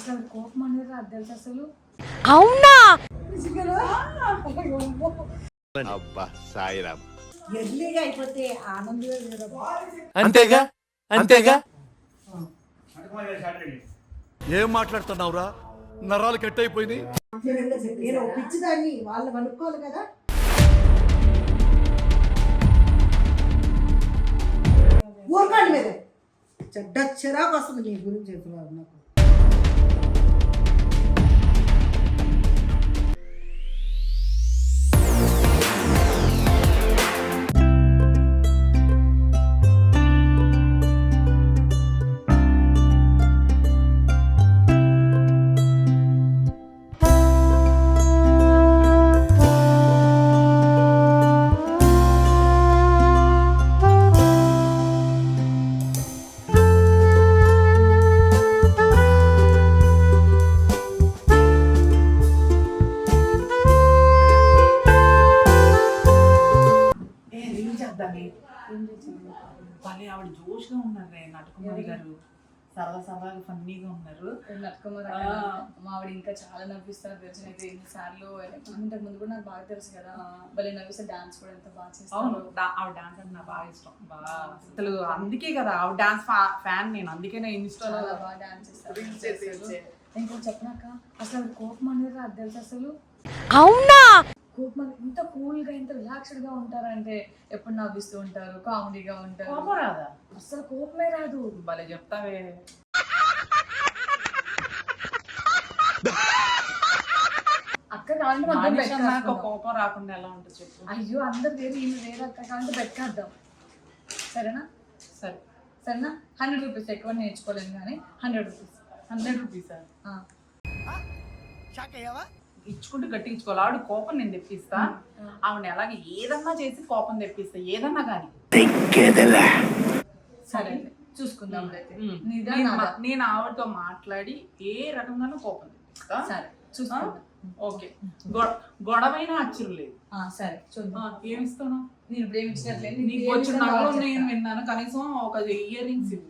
అసలు కోపం అనేది రాదు తెలుసు అసలు? అవునా? అబ్బా సాయిరామ్. ఎర్లీగా అయిపోతే ఆనందమే వేరబ్బా. అంతేగా? అంతేగా? ఏం మాట్లాడుతున్నావురా? నరాలు కట్ అయిపోయినాయి నేను పిచ్చిదాన్ని వాళ్ళు కనుక్కోవాలి కదా. ఊరకాడి మీద. చెడ్డ చిరాకు వస్తుంది నీ గురించి చెప్తున్నారు నాకు. రీల్ చేద్దామే భలే ఆవిడ జోష్గా ఉన్నారు రే నటకుమారి గారు. సరదా సరదాగా ఫన్నీగా ఉన్నారు. మా ఆవిడ ఇంకా చాలా నవ్విస్తారు తెలిసిన అయితే ఎన్నిసార్లు ఇంతకు ముందు కూడా నాకు బాగా తెలుసు కదా. భలే నవ్విస్తే డాన్స్ కూడా ఎంత బాగా డా- ఆవిడ డాన్స్ అంటే నాకు బాగా ఇష్టం. బాగా అసలు అందుకే కదా ఆవిడ డాన్స్ ఫ్యాన్ నేను అందుకే నేను ఇన్స్టాలో బాగా డాన్స్ చేస్తారు. రీల్స్ చేసి అసలు. ఇచ్చే. ఇంకోటి చెప్పినాక అసలు అది కోపం అనేది రాదు తెలుసు అసలు? అవునా? కోపం అనేది ఇంత కూల్గా ఇంత రిలాక్స్డ్గా ఉంటారంటే ఎప్పుడు నవ్విస్తూ ఉంటారు కామెడీగా ఉంటారు? కోపం రాదా? అసలు కోపమే రాదు. భలే చెప్తావే. అక్క కావాలంటే మనం మనిషి బెట్ అన్నాక కాసుకుందాం. కోపం రాకుండా ఎలా ఉంటుంది చెప్పు. అయ్యో అందరు వేరు ఈమె వేరే అక్క కావాలంటే బెట్ కాద్దాం సరేనా? సరే. సరేనా? హండ్రెడ్ రూపీస్ ఎక్కువ నేర్చుకోలేను కానీ హండ్రెడ్ రూపీస్. Hundred rupees? ఆ. ఇచ్చుకుంటూ గట్టిగా ఇచ్చుకోవాలి. ఆవిడ కోపం నేను తెప్పిస్తా. ఆవిడ ఎలాగ ఏదన్నా చేసి కోపం తెప్పిస్తా. ఏదన్నా కానీ. సరే. చూసుకుందాం అయితే. నీదా నేను నాదా? మా- నేను ఆవిడతో మాట్లాడి ఏ రకంగానూ కోపం తెప్పిస్తా. సరే. చూసుకుందాం. ఓకే. గొ- గొడవైనా అచ్చులు లేదు ఆ, సరే. చూద్దాం. ఆ, ఏమి ఇస్తాను నేను ఇప్పుడు ఏమి ఇచ్చినట్లేదు నీకు వచ్చిన నగలు నేను విన్నాను. కనీసం ఒక ఇయర్ రింగ్స్ ఇవ్వు.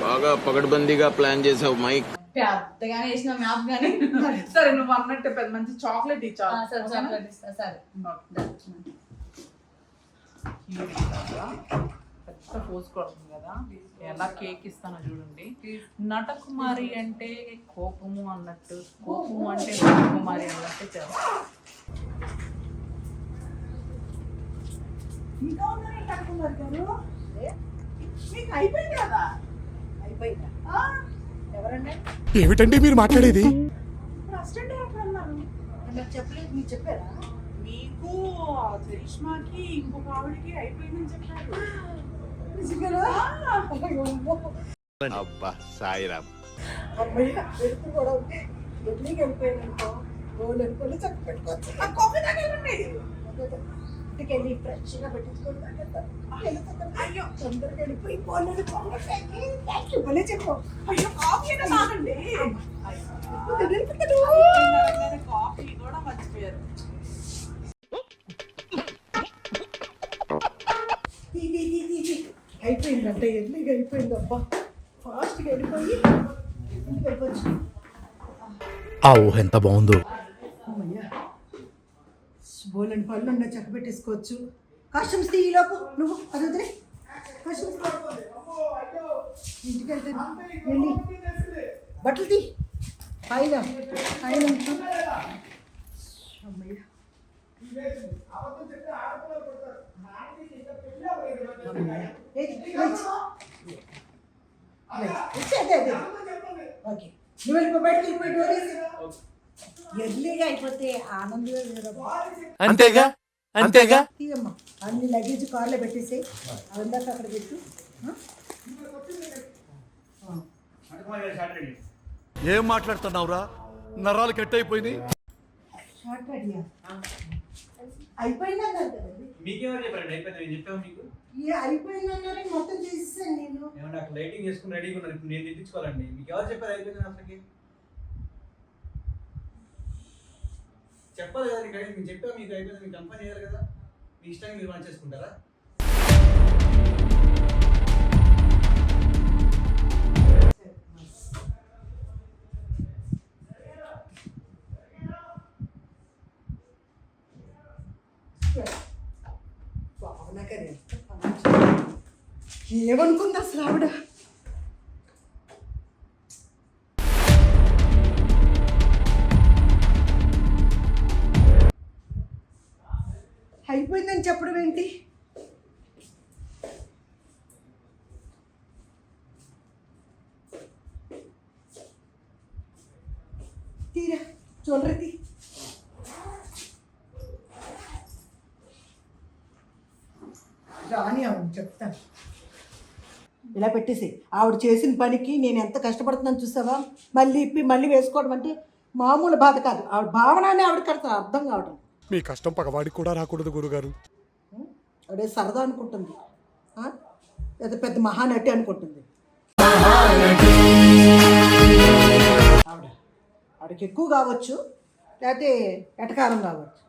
బాగా పగడ్బందీగా ప్లాన్ చేసావు మైక్. పెద్దగానే వేసిన మ్యాప్ కానీ సరే నువ్వు అన్నట్టు పెద్ద మంచి చాక్లెట్ ఆ, ఇచ్చావు సరే చాక్లెట్ ఇస్తా సరే. పెద్ద పోస్ కొడుతుంది కదా. ఎలా కేక్ ఇస్తానో చూడండి. నటకుమారి అంటే కోపము అన్నట్టు. కోపము అంటే నటకుమారి అన్నట్టు చేస్తా ఇంకా ఉన్నారంట అనుకున్నారు గారు? మీకు అయిపోయింది కదా? ఏమిటండి మీరు మాట్లాడేది? మీకు ఇంకొక ఆవిడకి అయిపోయిందని చెప్పారు. అబ్బా సాయిరామ్. చక్క పెట్టుకోవచ్చు. వెళ్ళి ఫ్రెష్గా పెట్టించుకొని తాగేద్దాం. అయ్యో తొందరగా వెళ్ళిపోయి పోలేదు థ్యాంక్ యూ భలే చెప్పు అయ్యో కాఫీ తాగండి కాఫీ కూడా మర్చిపోయారు. అయిపోయిందంటే ఎర్లీగా అయిపోయింది అబ్బా ఫాస్ట్గా వెళ్ళిపోయి వెళ్ళిపోవచ్చు ఆ ఊహ ఎంత బాగుందో బోలని పళ్ళు ఉన్న చక్క పెట్టేసుకోవచ్చు. కాస్ట్యూమ్స్ తీ లోపు నువ్వు అది వదిలే. కాస్ట్యూమ్స్ ఇంటికి వెళ్తే వెళ్ళి బట్టలు తీ. పైన పైన ఓకే. నువ్వు వెళ్ళిపో బయటకు వెళ్ళిపోయి డోర్ వేసి ఎర్లీగా అయిపోతే అంతేగా? అంతేగా? తీయమ్మా. అన్ని లగేజ్ కార్లో పెట్టేసి అవందాక అక్కడ పెట్టు? ఏం మాట్లాడుతున్నావురా? నరాలు కట్ అయిపోయినాయి షార్ట్ కట్యా అయిపోయిందా కదండి మీకెవరు చెప్పారండి? అయిపోయింది? నేను చెప్పాము మీకు? మొత్తం చేసేసాను నేను. ఏమన్నా లైటింగ్ చేసుకుని రెడీగా ఉన్నారు. ఇప్పుడు నేను తెప్పించుకోవాలండి. మీకు ఎవరు చెప్పారు? అయిపోయింది అసలుకి? చెప్పాలి కదా నీకు మేము చెప్పాము మీకు అయిపోయింది మీకు కంపెనీ చేయాలి కదా. మీ ఇష్టాన్ని మీరు పని చేసుకుంటారా? ఏమనుకుంది అసలు ఆవిడ అయిపోయిందని చెప్పడం ఏంటి? తీరా చూడరీ రాని ఆవిడ చెప్తాను. ఇలా పెట్టేసి ఆవిడ చేసిన పనికి నేను ఎంత కష్టపడుతున్నాను చూసావా? మళ్ళీ ఇప్పి మళ్ళీ వేసుకోవడం అంటే మామూలు బాధ కాదు. ఆవిడ భావనని ఆవిడ కడతా అర్థం కావడం మీ కష్టం పగవాడికి కూడా రాకూడదు గురుగారు. ఆవిడే సరదా అనుకుంటుంది? లేదా పెద్ద మహానటి అనుకుంటుంది. ఆవిడ ఆవిడకి ఎక్కువ కావచ్చు లేకపోతే ఎటకారం కావచ్చు.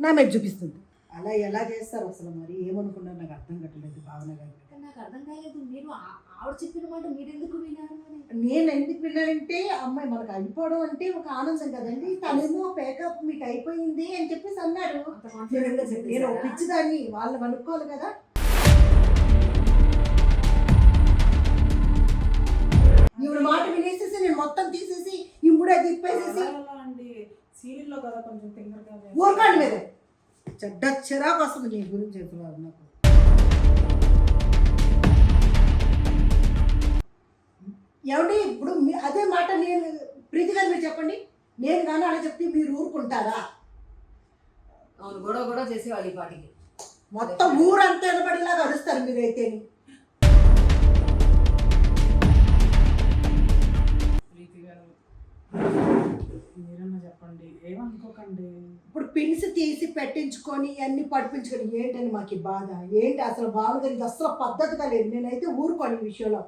నా మీద చూపిస్తుంది. అలా ఎలా చేస్తారు అసలు మరి? ఏమనుకున్నారు? నాకు అర్థం కట్టలేదు భావన గారు. నాకు అర్థం కాలేదు. మీరు ఆ- ఆవిడ చెప్పిన మాట మీరు ఎందుకు అని. నేను ఎందుకు విన్నానంటే అమ్మాయి మనకు అయిపోవడం అంటే ఒక ఆనందం కదండి. తనేమో పేకప్ మీకు అయిపోయింది అని చెప్పేసి గా నేను? పిచ్చిదాన్ని వాళ్ళు అనుకోవాలి కదా. ఈవిడ మాట వినేసేసి నేను మొత్తం తీసేసి ఇప్పుడే తిప్పేసేసి. అండి. సీరియల్లో కదా కొంచెం తింగరగా ఊరకాండి మీద. చెడ్డ చిరాకు వస్తుంది నీ గురించి చెప్తున్నారు నాకు. ఏమండి ఇప్పుడు మీ అదే మాట నేను ప్రీతి గారు మీరు చెప్పండి. నేను కానీ అలా చెప్తే మీరు ఊరుకుంటారా? అవును గొడవ గొడవ చేసేవాళ్ళు ఈ పాటికి. మొత్తం ఊరంతా నిలబడిలాగా అరుస్తారు మీరైతే. ప్రీతి గారు మీరన్నా చెప్పండి. ఏమనుకోకండి. ఇప్పుడు పిన్స్ తీసి పెట్టించుకొని అన్ని పడిపించుకొని ఏంటని మాకు బాధ? ఏంటి అసలు బాగా ఇది అసలు పద్ధతిగా లేదు. నేనైతే ఊరుకోని ఈ విషయంలో.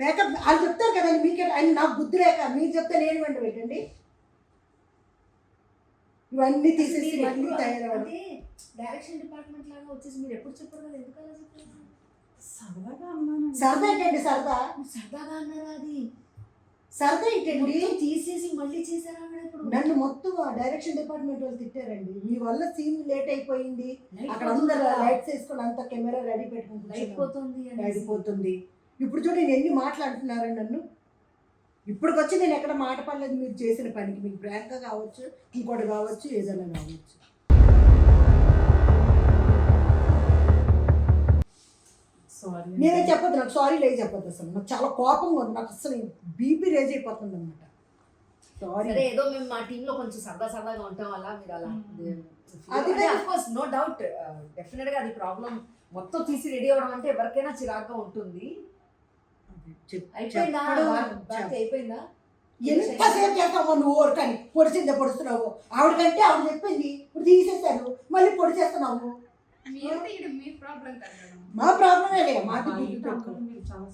మేకప్ వాళ్ళు చెప్తారు కదండి మీకే ఆయన నాకు బుద్ధి లేక మీరు చెప్తే నేను వెంట పెట్టండి. ఇవన్నీ తీసేసి ఎప్పుడు- తయారవ్వడం డైరెక్షన్ డిపార్ట్మెంట్ లాగా వచ్చేసి మీరు ఎప్పుడు చెప్పారు కదా ఎందుకు అలా చెప్పారు? సరదాగా అన్నానండి. సరదా ఏంటండి సరదా? సరదాగా అన్నారా అది? సరదా ఏంటండి? తీసేసి మళ్ళీ చేశారా ఇప్పుడు? నన్ను మొత్తం డైరెక్షన్ డిపార్ట్మెంట్ వాళ్ళు తిట్టారండి. మీ వల్ల సీన్ లేట్ అయిపోయింది. అక్కడ అందరు? లైట్స్ వేసుకొని అంత కెమెరా రెడీ పెట్టుకుని లైట్ కూర్చున్నాం. పోతుంది అనేసి. అయిపోతుంది ఇప్పుడు చూడండి నేను ఎన్ని మాట్లాడుతున్నారని నన్ను. ఇప్పటికొచ్చి నేను ఎక్కడ మాట పడలేదు మీరు చేసిన పనికి. మీకు బ్రాంక్ కావచ్చు ఇంకోటి కావచ్చు ఏదైనా కావచ్చు. సారీ నేనే చెప్పొద్దు నాకు సారీ లేదు చెప్పొద్దు అసలు. నాకు చాలా కోపంగా ఉంది. నాకు అసలు బీపీ రేజ్ అయిపోతుంది అనమాట సారీ సరే ఏదో మేము మా టీమ్లో కొంచెం సరదా సరదాగా ఉంటాం అలా మీరు అలా అది కోర్స్ నో డౌట్ డెఫినెట్గా అది ప్రాబ్లం మొత్తం తీసి రెడీ అవ్వడం అంటే ఎవరికైనా చిరాగ్గా ఉంటుంది. అయిపోయిందా? బాకీ అయిపోయిందా? ఎంతసేపు చేస్తావు నువ్వు ఓరకని పొడిచిందే పొడుస్తున్నావు. ఆవిడకంటే ఆవిడ చెప్పింది ఇప్పుడు తీసేశారు. మళ్ళీ పొడి చేస్తున్నావు మా ప్రాబ్లమే లే మాకు చాలా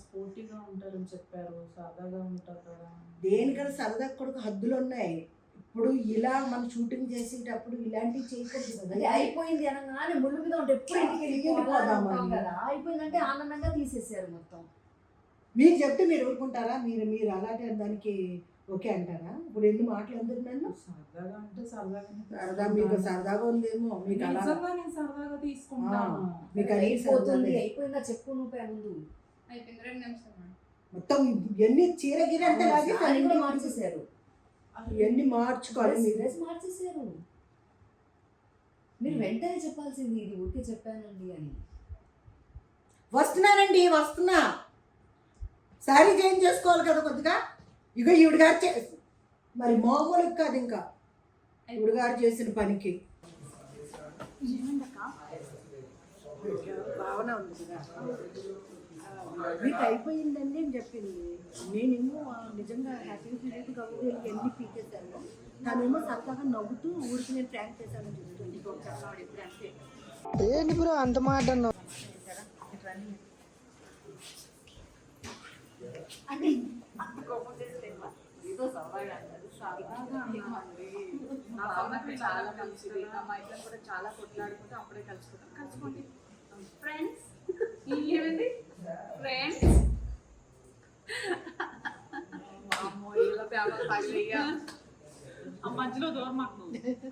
ఉంటారని చెప్పారు. సరదాగా ఉంటారు కదా. దేనికన్నా సరదా కొడుకు హద్దులు ఉన్నాయి. ఇప్పుడు ఇలా మనం షూటింగ్ చేసేటప్పుడు ఇలాంటివి చేయకూడదు అది అయిపోయింది అనగానే ముళ్ళు మీద ఉంటే ఎప్పుడు ఇంటికి కదా. అయిపోయిందంటే ఆనందంగా తీసేసారు మొత్తం. మీరు చెప్తే మీరు ఊరుకుంటారా? మీరు మీరు అలాంటి దానికి ఓకే అంటారా? ఇప్పుడు ఎన్ని మాటలు ఎందుకు నన్ను? సరదాగా అంటే సరదాగానే సరదా మీకు సరదాగా ఉందేమో మీకు అలా నేను సరదాగా తీసుకుంటాను. మీకు అయిపోతుంది. అయిపోయిందా? చెప్పు నువ్వు పై ముందు. మొత్తం ఎన్ని చీర గిర అంతా లాగి కూడా మార్చేసారు ఎన్ని మార్చుకోవాలి మీరు? డ్రెస్ మార్చేసారు మీరు వెంటనే చెప్పాల్సింది ఇది ఊరికే చెప్పానండి అని. వస్తున్నానండి వస్తున్నా. శారీ చేంజ్ చేసుకోవాలి కదా కొద్దిగా? ఇక ఈవిడ గారు చే మరి మామూలు కాదు ఇంకా. ఈవిడ గారు చేసిన పనికి. భావన ఉంది కదా. మీకు అయిపోయిందండి అని చెప్పింది. నేనేమో నిజంగా హ్యాపీగా ఫీల్ అయితే కాబట్టి ఎన్ని పీకేశాను. తనేమో సరదాగా నవ్వుతూ ఊరికి నేను ప్రాంక్ చేశానని చెప్తుంది. ఇంకొకసారి ఎప్పుడు అంతే. ఏంటి బ్రో అంత మాట అంటే ఏదో. నా చాలా మంచిది. నా మా ఇద్దరు కూడా చాలా కొట్లాడుకుంటే అప్పుడే కలుసుకుంటాం కలుసుకోండి ఫ్రెండ్స్ ఏమైంది ఫ్రెండ్స్ ఏదో పేపర్ తగిలియ్యా ఆ మధ్యలో దూరం మాకు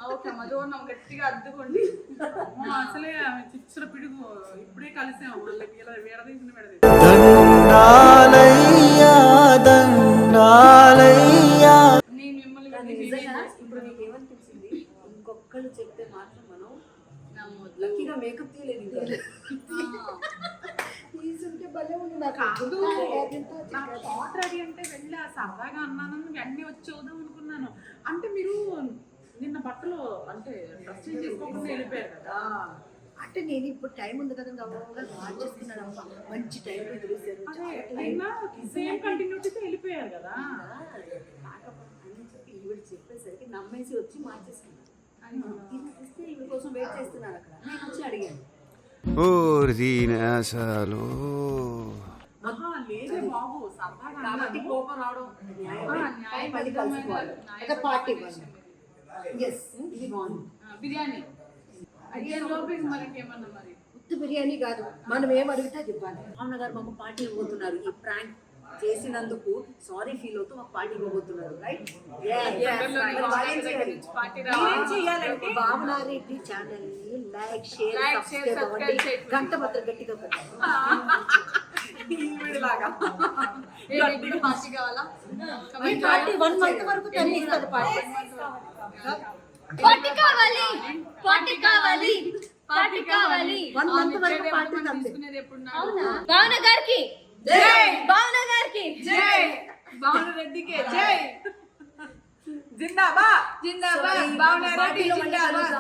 ఓకే అమ్మ దూరం గట్టిగా అద్దుకోండి. అమ్మో, అసలే ఆమె చిచ్చుల పిడుగు. ఇప్పుడే కలిసాము వాళ్ళకి ఇలా విడదీసిన విడదీసి నేను మిమ్మల్ని ఇప్పుడు మీకు ఏమనిపించింది ఇంకొకళ్ళు చెప్తే మాత్రం మనం నమ్మొద్దు. లక్కీగా మేకప్ తీయలేదు ఇంకా తీసుంటే భలే ఉంది నాకు కాదు నాకు థాట్ రెడీ అంటే వెళ్ళి ఆ సరదాగా అన్నాను వెంటనే వచ్చి చూద్దాం అనుకున్నాను. అంటే మీరు నిన్న బట్టలు అంటే డ్రెస్ చేంజ్ చేసుకోకుండా వెళ్ళిపోయారు కదా. అంటే నేను ఇప్పుడు టైం ఉంది కదా గౌరవంగా మార్చేస్తున్నాను అమ్మ. మంచి అయినా సేమ్ కంటిన్యూటీతో వెళ్ళిపోయారు కదా. ఈవిడ చెప్పేసరికి నమ్మేసి వచ్చి మార్చేసుకున్నాను. ఇది చూస్తే ఈవిడ కోసం వెయిట్ చేస్తున్నారు అక్కడ. నేను వచ్చి అడిగాను. బాబు సరదాగా కాబట్టి. కోపం రావడం ఒక పార్టీ బిర్యానీ. ఉత్తి బిర్యానీ కాదు. మనం ఏం అడిగితే ఇవ్వాలి. భావన గారు మాకు పార్టీ ఇవ్వబోతున్నారు. ఈ ప్రాంక్ చేసినందుకు సారీ ఫీల్ అవుతూ మాకు పార్టీ ఇవ్వబోతున్నారు రైట్ పార్టీ మీరేం చేయాలంటే భావన రెడ్డి ఛానల్ని లైక్ షేర్. గంట మాత్రం గట్టిగా పార్టీ కావాలా? పార్టీ వన్ మంత్ వరకు తల్లి ఇస్తారు పార్టీ పార్టీ కావాలి. పార్టీ కావాలి. పార్టీ కావాలి. వన్ మంత్ వరకు పార్టీ తీసుకునేది ఎప్పుడు? భావన గారికి. భావన గారికి. జై. భావన రెడ్డికే. జై. జిందాబాద్. జిందాబాద్. భావన రెడ్డి జిందాబాద్.